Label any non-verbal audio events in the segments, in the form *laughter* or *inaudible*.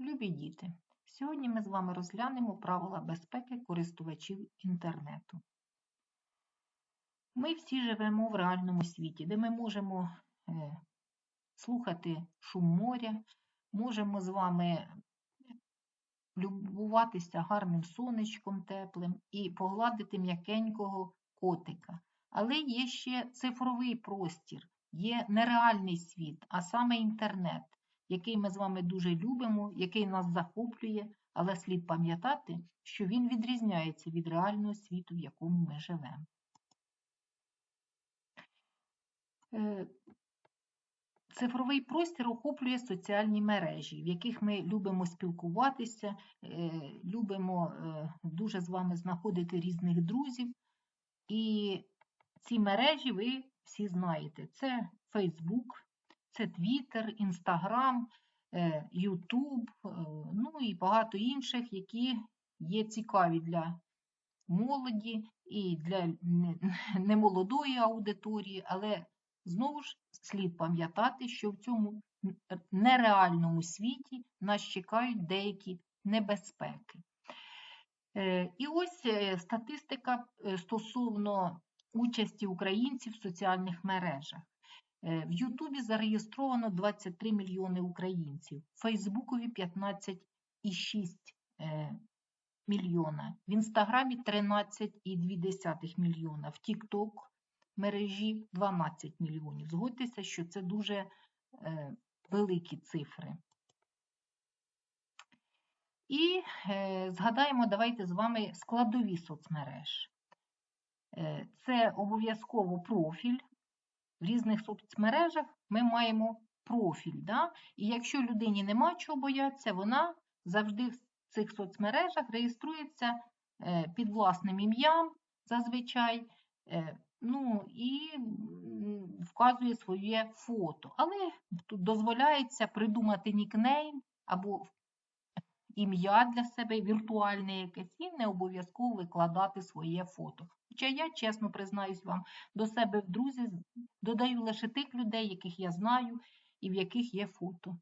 Любі діти, сьогодні ми з вами розглянемо правила безпеки користувачів інтернету. Ми всі живемо в реальному світі, де ми можемо е, слухати шум моря, можемо з вами любуватися гарним сонечком теплим і погладити м'якенького котика. Але є ще цифровий простір, є нереальний світ, а саме інтернет який ми з вами дуже любимо, який нас захоплює, але слід пам'ятати, що він відрізняється від реального світу, в якому ми живемо. Е, цифровий простір охоплює соціальні мережі, в яких ми любимо спілкуватися, е, любимо е, дуже з вами знаходити різних друзів. І ці мережі ви всі знаєте: це Facebook, це Instagram, YouTube, е, ну і багато інших, які є цікаві для молоді і для немолодої аудиторії, але знову ж слід пам'ятати, що в цьому нереальному світі нас чекають деякі небезпеки. Е, і ось е, статистика стосовно участі українців в соціальних мережах. Е, в Ютубі зареєстровано 23 мільйони українців, в Фейсбукові 15,6 е, мільйона, в Інстаграмі 13,2 мільйона, в Тікток мережі 12 мільйонів. Згодьтеся, що це дуже е, великі цифри. І згадаємо, давайте з вами складові соцмереж. Це обов'язково профіль, в різних соцмережах ми маємо профіль. Да? І якщо людині нема чого боятися, вона завжди в цих соцмережах реєструється е, під власним ім'ям зазвичай. Е, ну і вказує своє фото. Але тут дозволяється придумати нікнейм або ім'я для себе віртуальне якесь, і не обов'язково викладати своє фото. Хоча я, чесно признаюсь вам, до себе в друзі додаю лише тих людей, яких я знаю і в яких є фото.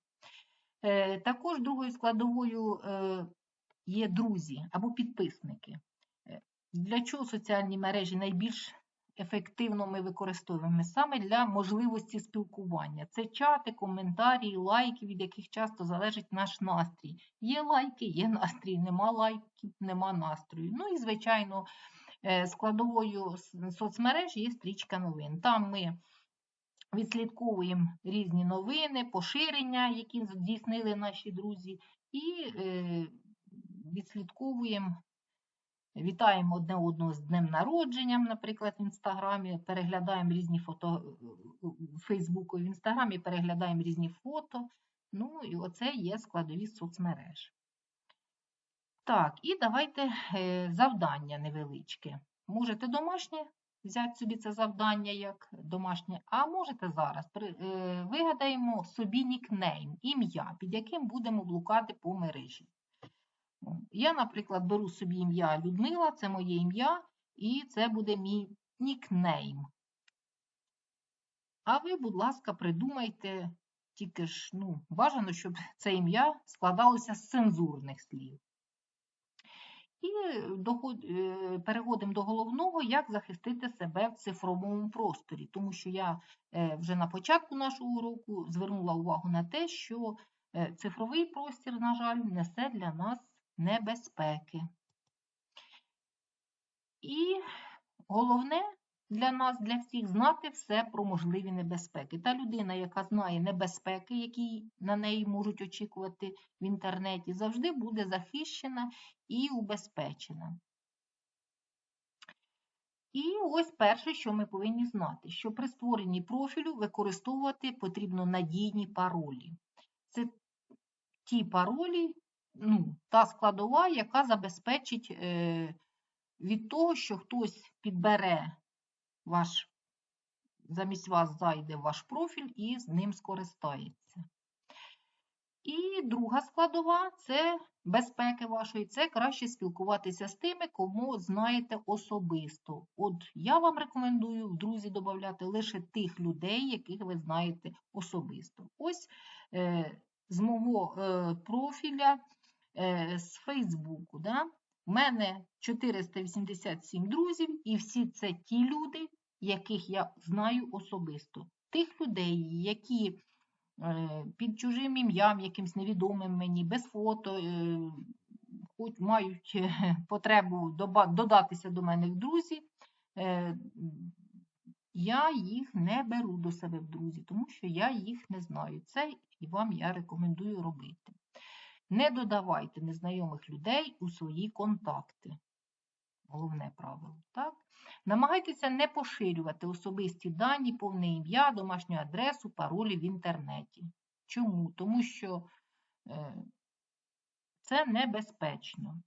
Е, також другою складовою е, є друзі або підписники. Е, для чого соціальні мережі найбільш ефективно ми використовуємо? Саме для можливості спілкування. Це чати, коментарі, лайки, від яких часто залежить наш настрій. Є лайки, є настрій, нема лайків, нема настрою. Ну і, звичайно, складовою соцмереж є стрічка новин. Там ми відслідковуємо різні новини, поширення, які здійснили наші друзі, і е, відслідковуємо. Вітаємо одне одного з днем народженням, наприклад, в інстаграмі, переглядаємо різні фото в Фейсбуку, в інстаграмі переглядаємо різні фото. Ну і оце є складові соцмереж. Так, і давайте е, завдання невеличке. Можете домашнє взяти собі це завдання як домашнє, а можете зараз е, вигадаємо собі нікнейм, ім'я, під яким будемо блукати по мережі. Я, наприклад, беру собі ім'я Людмила, це моє ім'я, і це буде мій нікнейм. А ви, будь ласка, придумайте, тільки ж ну, бажано, щоб це ім'я складалося з цензурних слів. І е, переходимо до головного, як захистити себе в цифровому просторі. Тому що я е, вже на початку нашого уроку звернула увагу на те, що е, цифровий простір, на жаль, несе для нас небезпеки. І головне для нас, для всіх, знати все про можливі небезпеки. Та людина, яка знає небезпеки, які на неї можуть очікувати в інтернеті, завжди буде захищена і убезпечена. І ось перше, що ми повинні знати, що при створенні профілю використовувати потрібно надійні паролі. Це ті паролі, ну, та складова, яка забезпечить е, від того, що хтось підбере ваш, замість вас зайде ваш профіль і з ним скористається. І друга складова це безпеки вашої, це краще спілкуватися з тими, кому знаєте особисто. От я вам рекомендую в друзі додати лише тих людей, яких ви знаєте особисто. Ось е, з мого е, профіля е, з Фейсбуку. Да? У мене 487 друзів, і всі це ті люди, яких я знаю особисто. Тих людей, які е, під чужим ім'ям, якимсь невідомим мені, без фото, е, хоч мають е, потребу додатися до мене в друзі, я їх не беру до себе в друзі, тому що я їх не знаю. Це і вам я рекомендую робити. Не додавайте незнайомих людей у свої контакти. Головне правило. Так? Намагайтеся не поширювати особисті дані, повне ім'я, домашню адресу, паролі в інтернеті. Чому? Тому що е, це небезпечно,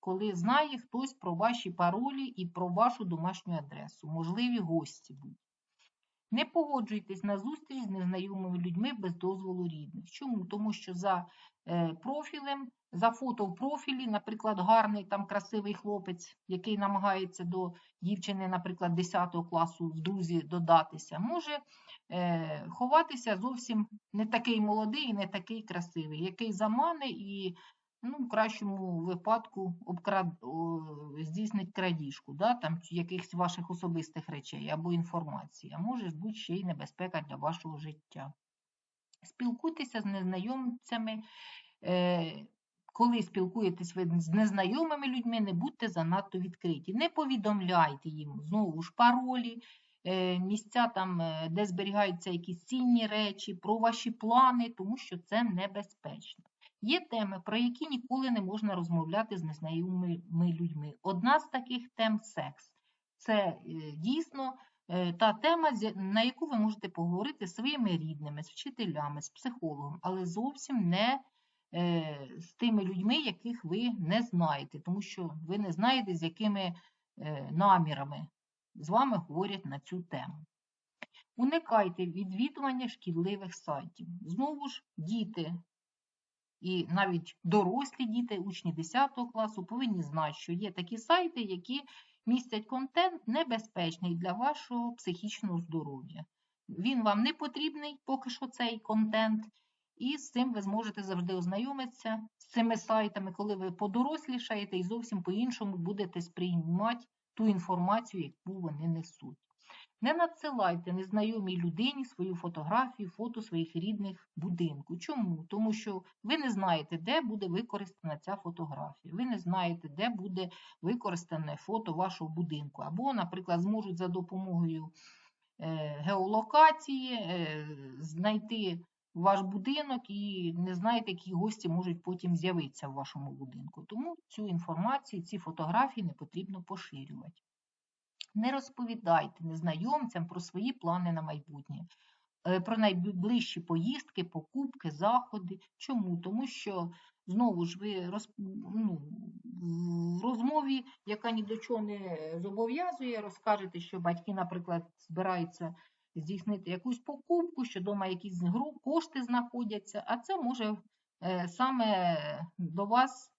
коли знає хтось про ваші паролі і про вашу домашню адресу, можливі гості будуть. Не погоджуйтесь на зустріч з незнайомими людьми без дозволу рідних. Чому? Тому що за е, профілем, за фото в профілі, наприклад, гарний там красивий хлопець, який намагається до дівчини, наприклад, 10 класу в друзі додатися, може е, ховатися зовсім не такий молодий і не такий красивий, який замане і ну, в кращому випадку обкрад... здійснить крадіжку, да, там, якихось ваших особистих речей або інформації, а може бути ще й небезпека для вашого життя. Спілкуйтеся з незнайомцями. Е, коли спілкуєтесь ви з незнайомими людьми, не будьте занадто відкриті. Не повідомляйте їм знову ж паролі, е, місця, там, е, де зберігаються якісь цінні речі, про ваші плани, тому що це небезпечно. Є теми, про які ніколи не можна розмовляти з незнайомими людьми. Одна з таких тем секс. Це е, дійсно е, та тема, на яку ви можете поговорити з своїми рідними, з вчителями, з психологом, але зовсім не е, з тими людьми, яких ви не знаєте, тому що ви не знаєте, з якими намірами з вами говорять на цю тему. Уникайте відвідування шкідливих сайтів. Знову ж, діти і навіть дорослі діти, учні 10 класу, повинні знати, що є такі сайти, які містять контент небезпечний для вашого психічного здоров'я. Він вам не потрібний поки що цей контент, і з цим ви зможете завжди ознайомитися з цими сайтами, коли ви подорослішаєте і зовсім по-іншому будете сприймати ту інформацію, яку вони несуть. Не надсилайте незнайомій людині свою фотографію, фото своїх рідних будинку. Чому? Тому що ви не знаєте, де буде використана ця фотографія. Ви не знаєте, де буде використане фото вашого будинку. Або, наприклад, зможуть за допомогою е, геолокації е, знайти ваш будинок і не знаєте, які гості можуть потім з'явитися в вашому будинку. Тому цю інформацію, ці фотографії не потрібно поширювати. Не розповідайте незнайомцям про свої плани на майбутнє, е, про найближчі поїздки, покупки, заходи. Чому? Тому що знову ж ви роз... ну, в розмові, яка ні до чого не зобов'язує, розкажете, що батьки, наприклад, збираються здійснити якусь покупку, що вдома якісь кошти знаходяться, а це може е, саме до вас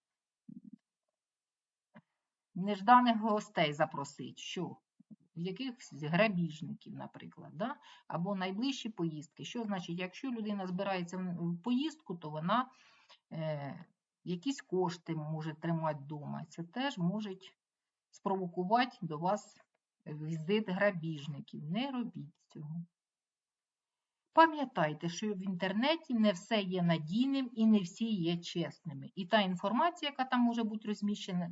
нежданих гостей запросить. Що? Якихось грабіжників, наприклад, да? або найближчі поїздки. Що значить, якщо людина збирається в поїздку, то вона е, якісь кошти може тримати вдома. Це теж може спровокувати до вас візит грабіжників. Не робіть цього. Пам'ятайте, що в інтернеті не все є надійним і не всі є чесними. І та інформація, яка там може бути розміщена,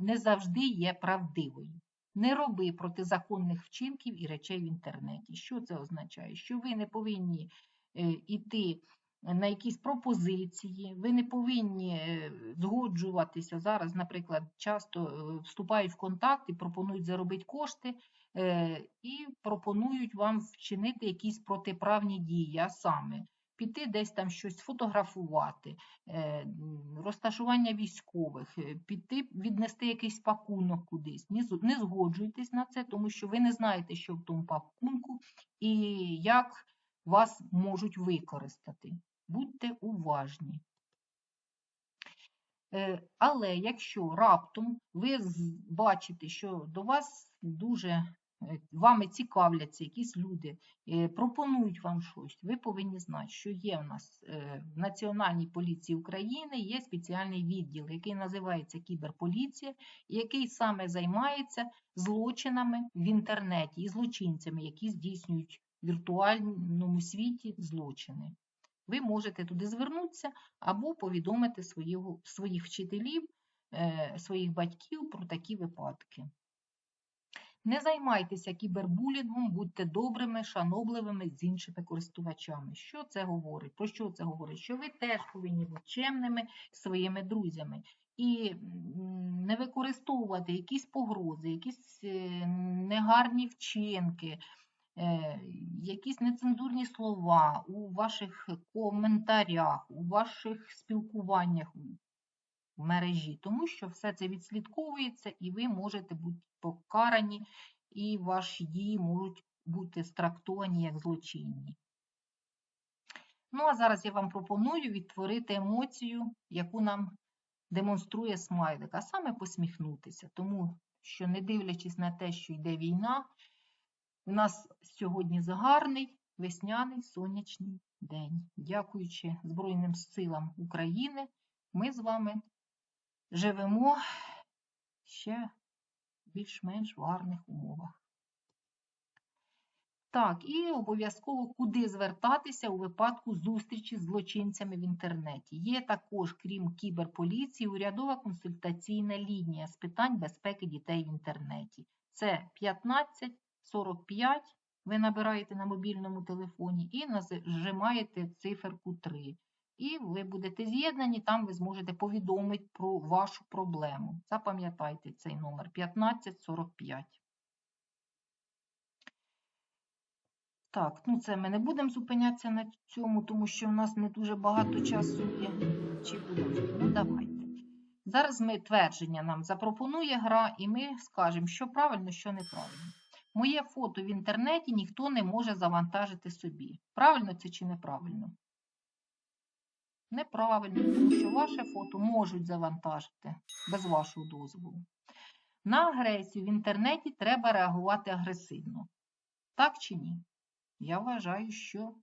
не завжди є правдивою. Не роби протизаконних вчинків і речей в інтернеті. Що це означає? Що ви не повинні е, іти на якісь пропозиції, ви не повинні е, згоджуватися. Зараз, наприклад, часто е, вступають в контакт і пропонують заробити кошти, е, і пропонують вам вчинити якісь протиправні дії, а саме піти десь там щось фотографувати, розташування військових, піти віднести якийсь пакунок кудись. Не згоджуйтесь на це, тому що ви не знаєте, що в тому пакунку і як вас можуть використати. Будьте уважні. Е, Але якщо раптом ви бачите, що до вас дуже е, вами цікавляться якісь люди, е, пропонують вам щось, ви повинні знати, що є в нас в Національній поліції України є спеціальний відділ, який називається кіберполіція, який саме займається злочинами в інтернеті і злочинцями, які здійснюють віртуальному світі злочини. Ви можете туди звернутися або повідомити свого- своїх вчителів, е, своїх батьків про такі випадки. Не займайтеся кібербулінгом, будьте добрими, шанобливими з іншими користувачами. Що це говорить? Про що це говорить? Що ви теж повинні бути чемними своїми друзями і не використовувати якісь погрози, якісь е, негарні вчинки, якісь нецензурні слова у ваших коментарях, у ваших спілкуваннях в мережі, тому що все це відслідковується і ви можете бути покарані, і ваші дії можуть бути страктовані як злочинні. Ну, а зараз я вам пропоную відтворити емоцію, яку нам демонструє смайлик, а саме посміхнутися, тому що, не дивлячись на те, що йде війна, у нас сьогодні загарний весняний сонячний день. Дякуючи Збройним силам України, ми з вами живемо ще більш-менш в гарних умовах. Так, і обов'язково куди звертатися у випадку зустрічі з злочинцями в інтернеті. Є також, крім кіберполіції, урядова консультаційна лінія з питань безпеки дітей в інтернеті. Це 15 45, ви набираєте на мобільному телефоні і нажимаєте циферку 3. І ви будете з'єднані, там ви зможете повідомити про вашу проблему. Запам'ятайте цей номер 1545. Так, ну це ми не будемо зупинятися на цьому, тому що в нас не дуже багато часу є. Чи? Ну, давайте. Зараз ми твердження нам запропонує гра, і ми скажемо, що правильно, що неправильно. Моє фото в інтернеті ніхто не може завантажити собі. Правильно це чи неправильно? Неправильно, тому що ваше фото можуть завантажити без вашого дозволу. На агресію в інтернеті треба реагувати агресивно. Так чи ні? Я вважаю, що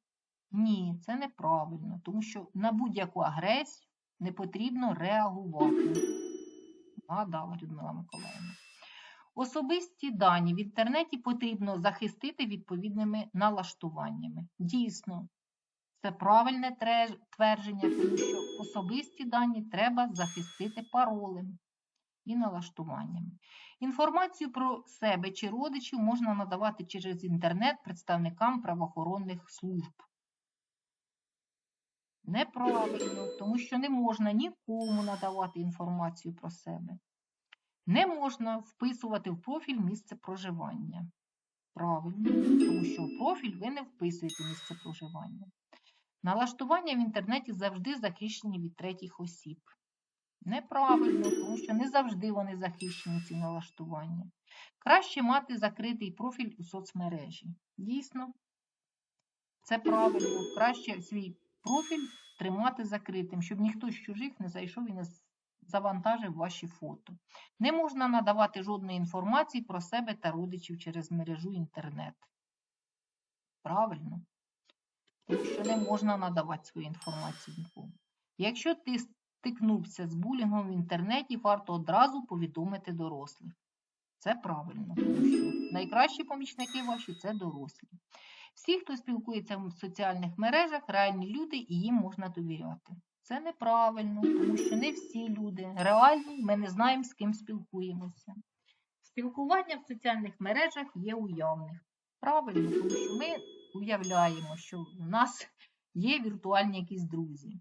ні, це неправильно, тому що на будь-яку агресію не потрібно реагувати. Нагадала Людмила Миколаївна. Особисті дані в інтернеті потрібно захистити відповідними налаштуваннями. Дійсно, це правильне твердження, тому що особисті дані треба захистити паролем і налаштуваннями. Інформацію про себе чи родичів можна надавати через інтернет представникам правоохоронних служб. Неправильно, тому що не можна нікому надавати інформацію про себе. Не можна вписувати в профіль місце проживання. Правильно, тому що в профіль ви не вписуєте місце проживання. Налаштування в інтернеті завжди захищені від третіх осіб. Неправильно, тому що не завжди вони захищені, ці налаштування. Краще мати закритий профіль у соцмережі. Дійсно, це правильно. Краще свій профіль тримати закритим, щоб ніхто з чужих не зайшов і не завантажив ваші фото. Не можна надавати жодної інформації про себе та родичів через мережу інтернет. Правильно? Тому не можна надавати свою інформацію нікому. Якщо ти стикнувся з булінгом в інтернеті, варто одразу повідомити дорослих. Це правильно, найкращі помічники ваші це дорослі. Всі, хто спілкується в соціальних мережах, реальні люди і їм можна довіряти. Це неправильно, тому що не всі люди реальні, ми не знаємо, з ким спілкуємося. Спілкування в соціальних мережах є уявних. Правильно, тому що ми уявляємо, що в нас є віртуальні якісь друзі.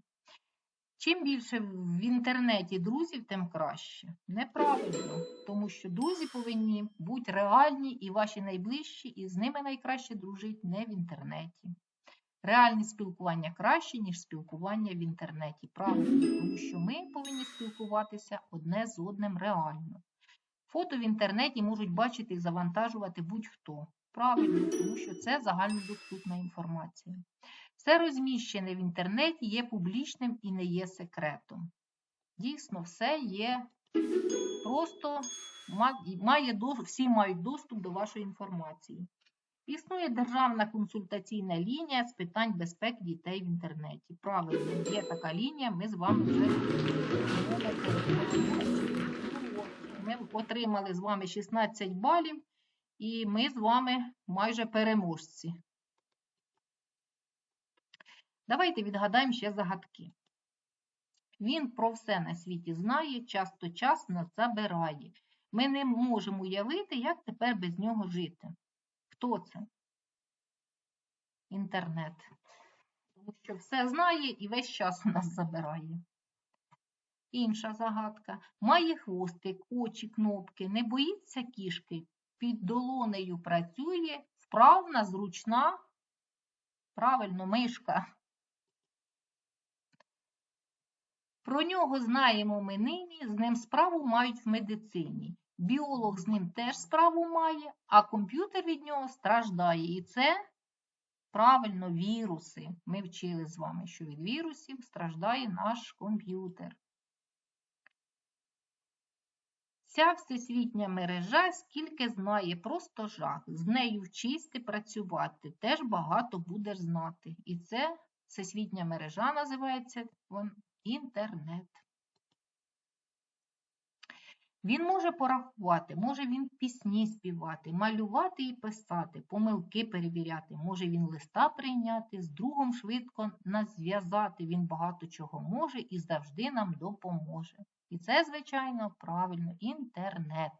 Чим більше в інтернеті друзів, тим краще. Неправильно, тому що друзі повинні бути реальні і ваші найближчі, і з ними найкраще дружити не в інтернеті. Реальне спілкування краще, ніж спілкування в інтернеті. Правильно, тому що ми повинні спілкуватися одне з одним реально. Фото в інтернеті можуть бачити і завантажувати будь-хто. Правильно, тому що це загальнодоступна інформація. Все розміщене в інтернеті є публічним і не є секретом. Дійсно, все є Просто має, всі мають доступ до вашої інформації. Існує державна консультаційна лінія з питань безпеки дітей в інтернеті. Правильно, є така лінія, ми з вами вже Ми отримали з вами 16 балів, і ми з вами майже переможці. Давайте відгадаємо ще загадки. Він про все на світі знає, часто час нас забирає. Ми не можемо уявити, як тепер без нього жити. Хто це? Інтернет. Тому що все знає і весь час у нас забирає. Інша загадка. Має хвостик, очі, кнопки, не боїться кішки, під долонею працює, вправна, зручна. Правильно, мишка. Про нього знаємо ми нині, з ним справу мають в медицині. Біолог з ним теж справу має, а комп'ютер від нього страждає. І це правильно віруси. Ми вчили з вами, що від вірусів страждає наш комп'ютер. Ця всесвітня мережа скільки знає, просто жах. З нею вчисти працювати, теж багато будеш знати. І це всесвітня мережа називається інтернет. Він може порахувати, може він пісні співати, малювати і писати, помилки перевіряти, може він листа прийняти, з другом швидко нас зв'язати. Він багато чого може і завжди нам допоможе. І це, звичайно, правильно, інтернет.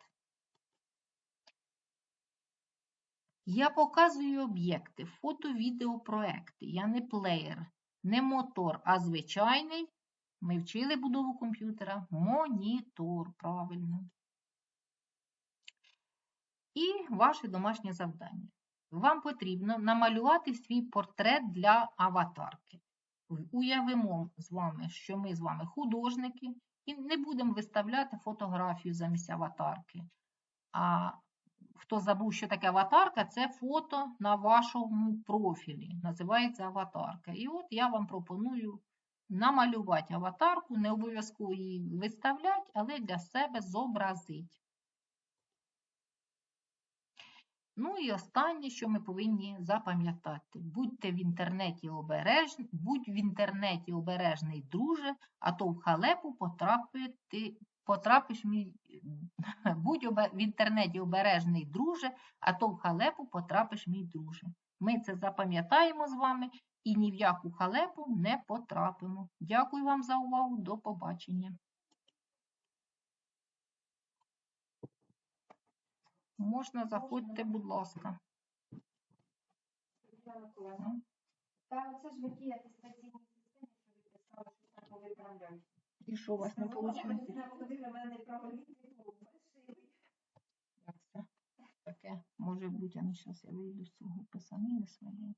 Я показую об'єкти, фото, відео, проекти. Я не плеєр, не мотор, а звичайний. Ми вчили будову комп'ютера. Монітор, правильно. І ваше домашнє завдання. Вам потрібно намалювати свій портрет для аватарки. Уявимо з вами, що ми з вами художники, і не будемо виставляти фотографію замість аватарки. А хто забув, що таке аватарка, це фото на вашому профілі. Називається аватарка. І от я вам пропоную намалювати аватарку, не обов'язково її виставляти, але для себе зобразити. Ну і останнє, що ми повинні запам'ятати. Будьте в інтернеті обережні, будь в інтернеті обережний, друже, а то в халепу потрапити, потрапиш мій, *laughs* будь в інтернеті обережний, друже, а то в халепу потрапиш мій друже. Ми це запам'ятаємо з вами і ні в яку халепу не потрапимо. Дякую вам за увагу. До побачення. Можна заходьте, будь ласка. Та це ж ви ті атестаційні системи, що ви писали, що треба виправляти. І що у вас не вийшло? Як це таке може бути? А ну зараз я вийду з цього писанини своєї.